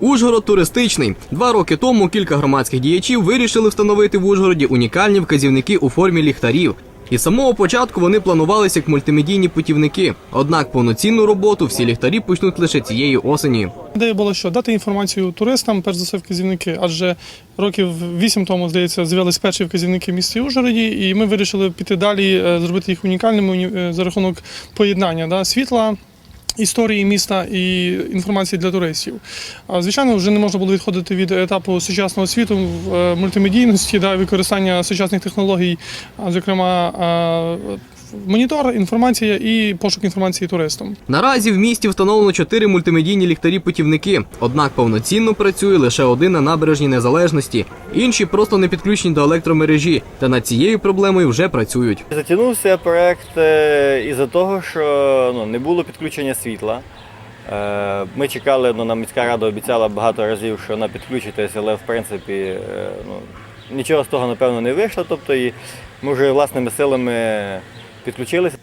Ужгород туристичний. Два роки тому кілька громадських діячів вирішили встановити в Ужгороді унікальні вказівники у формі ліхтарів. І з самого початку вони планувалися як мультимедійні путівники. Однак повноцінну роботу всі ліхтарі почнуть лише цієї осені. Ідея була, що дати інформацію туристам, перш за все, вказівники, адже років вісім тому, здається, з'явились перші вказівники в місті Ужгороді, і ми вирішили піти далі, е, зробити їх унікальними уні- е, за рахунок поєднання да, світла. Історії міста і інформації для туристів. Звичайно, вже не можна було відходити від етапу сучасного світу в е, мультимедійності, да, використання сучасних технологій, зокрема монітор, інформація і пошук інформації туристам. Наразі в місті встановлено чотири мультимедійні ліхтарі-путівники. Однак повноцінно працює лише один на набережній незалежності. Інші просто не підключені до електромережі, та над цією проблемою вже працюють. Затягнувся проект е, із-за того, що ну, не було підключення світла. Е, Ми чекали, ну, нам міська рада обіцяла багато разів, що вона підключиться, але в принципі е, ну, нічого з того, напевно, не вийшло. Тобто і ми вже власними силами підключилися.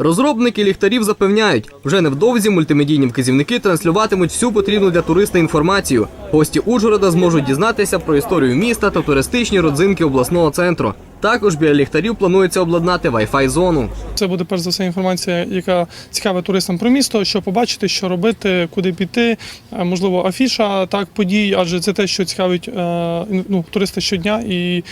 Розробники ліхтарів запевняють, вже невдовзі мультимедійні вказівники транслюватимуть всю потрібну для туриста інформацію. Гості Ужгорода зможуть дізнатися про історію міста та туристичні родзинки обласного центру. Також біля ліхтарів планується обладнати Wi-Fi зону. Це буде перш за все інформація, яка цікава туристам про місто, що побачити, що робити, куди піти. Е, Можливо, афіша так подій, адже це те, що цікавить е, ну, туриста щодня, і е,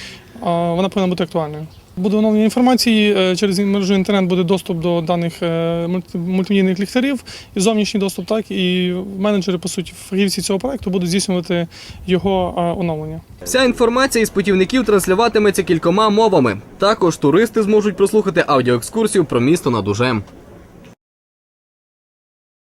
вона повинна бути актуальною. Буде оновлення інформації е, через мережу інтернет буде доступ до даних е, мультимедійних ліхтарів і зовнішній доступ, так і менеджери, по суті, фахівці цього проекту будуть здійснювати його е, оновлення. Вся інформація із путівників транслюватиметься кількома мовами. Також туристи зможуть прослухати аудіоекскурсію про місто над Ужем.